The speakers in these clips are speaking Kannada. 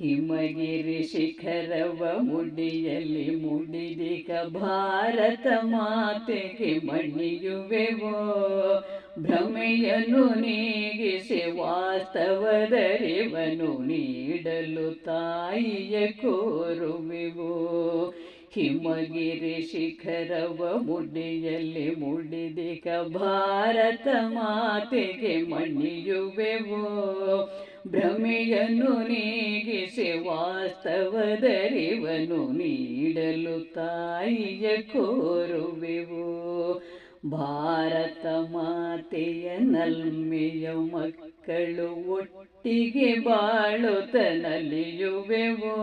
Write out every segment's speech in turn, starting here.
ಹಿಮಗಿರಿ ಶಿಖರವ ಮುಡಿಯಲ್ಲಿ ಮುಡಿದಿಕ ಭಾರತ ಮಾತೆಗೆ ಮಣಿಯುವೆವೋ? ಭ್ರಮೆಯನ್ನು ನೀಗಿಸಿ ವಾಸ್ತವದರಿವನು ನೀಡಲು ತಾಯಿಯ ಕೋರುವೆವು? ಹಿಮಗಿರಿ ಶಿಖರವ ಮುಡಿಯಲ್ಲಿ ಮುಡಿದಿಕ ಭಾರತ ಮಾತೆಗೆ ಮಣಿಯುವೆವೋ? ಭ್ರಮೆಯನ್ನು ನೀಗಿಸಿ ವಾಸ್ತವದರಿವನು ನೀಡಲು ತಾಯಿಯ ಕೋರುವೆವು. ಭಾರತ ಮಾತೆಯ ನಲ್ಮೆಯ ಮಕ್ಕಳು ಒಟ್ಟಿಗೆ ಬಾಳುತ್ತ ನಲಿಯುವೆವು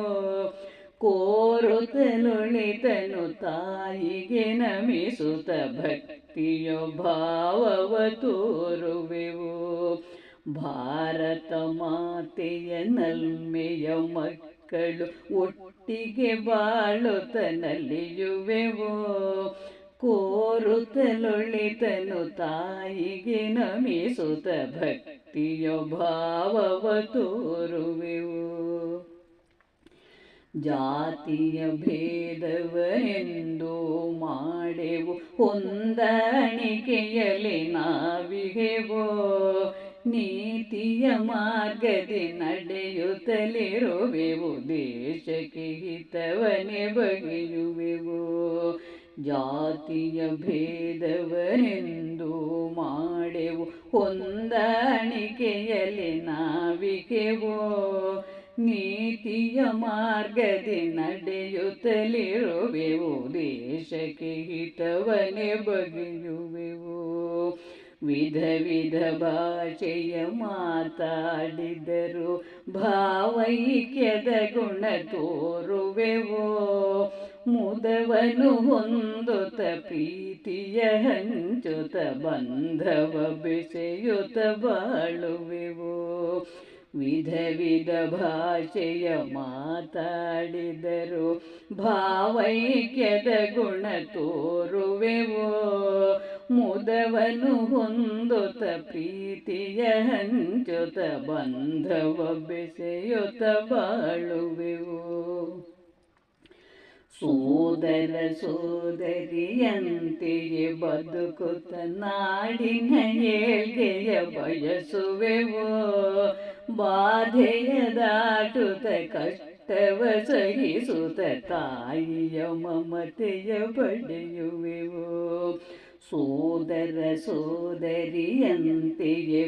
ಕೋರುತ್ತಲೊಳಿತನು ತಾಯಿಗೆ ನಮಿಸುತ್ತ ಭಕ್ತಿಯ ಭಾವವ ತೋರುವೆವು. ಭಾರತ ಮಾತೆಯ ನಲ್ಮೆಯ ಮಕ್ಕಳು ಒಟ್ಟಿಗೆ ಬಾಳುತ್ತ ನಲಿಯುವೆವೋ ಕೋರುತ್ತಲೊಳಿತನು ತಾಯಿಗೆ ನಮಿಸುತ್ತ ಭಕ್ತಿಯ ಭಾವವ ತೋರುವೆವು? ಜಾತಿಯ ಭೇದವೆಂದು ಮಾಡೆವು, ಹೊಂದಾಣಿಕೆಯಲ್ಲಿ ನಾವಿಗೆವೋ? ನೀತಿಯ ಮಾರ್ಗದಿ ನಡೆಯುತ್ತಲಿರುವೆವು, ದೇಶಕ್ಕೆ ಹಿತವನೆ ಬಗೆಯುವೆವು. ಜಾತಿಯ ಭೇದವನೆಂದು ಮಾಡೆವು, ಹೊಂದಾಣಿಕೆಯಲ್ಲಿ ನಾವಿಕೆವೋ ನೀತಿಯ ಮಾರ್ಗದಿ ನಡೆಯುತ್ತಲಿರುವೆವು, ದೇಶಕ್ಕೆ ಹಿತವನೆ ಬಗೆಯುವೆವು. ವಿಧ ವಿಧ ಭಾಷೆಯ ಮಾತಾಡಿದರು. ಭಾವೈಕ್ಯದ ಗುಣ ತೋರುವೆವು? ಮುದವನು ಹೊಂದುತ್ತ ಪ್ರೀತಿಯ ಹಂಚುತ ಬಂಧವ ಬೆಸೆಯುತ ಬಾಳುವೆವು? ವಿಧ ವಿಧ ಭಾಷೆಯ ಮಾತಾಡಿದರು. ಭಾವೈಕ್ಯದ ಗುಣ ತೋರುವೆವೋ? ಮುದವನು ಹೊಂದೊತ ಪ್ರೀತಿಯ ಹಂಚುತ್ತ ಬಂಧವ ಬೆಸೆಯೊತ ಬಾಳುವೆವು. ಸೋದರ ಸೋದರಿಯಂತೆಯೇ ಬದುಕುತ್ತ ನಾಡಿನ ಏಳ್ಗೆಯ ಬಯಸುವೆವು. ಬಾಧೆಯ ದಾಟುತ್ತ ಕಷ್ಟವ ಸಹಿಸುತ್ತ ತಾಯಿಯ ಮಮತೆಯ ಪಡೆಯುವೆವು ಸೋದರ ಸೋದರಿಯಂತೆಯೇ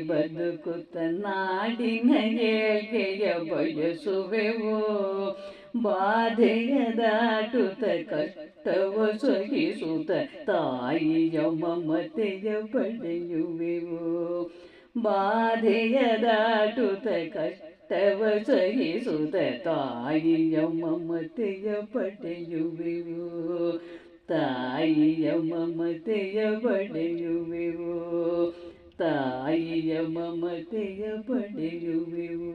ಬದುಕುತ್ತ ನಾಡಿನ ಏಳ್ಗೆಯ ಬಯಸುವೆವೋ ಬಾಧೆಯ ದಾಟುತ್ತ ಕಷ್ಟವ ಸಹಿಸುತ್ತ ತಾಯಿಯ ಮಮತೆಯ ಪಡೆಯುವೆವು ಬಾಧೆಯ ದಾಟುತ್ತ ಕಷ್ಟವ ಸಹಿಸುತ್ತ ತಾಯಿಯ ಮಮತೆಯ ಪಡೆಯುವೆವು ತಾಯಿಯ ಮಮತೆಯ ಪಡೆಯುವೆವು ತಾಯಿಯ ಮಮತೆಯ ಪಡೆಯುವೆವು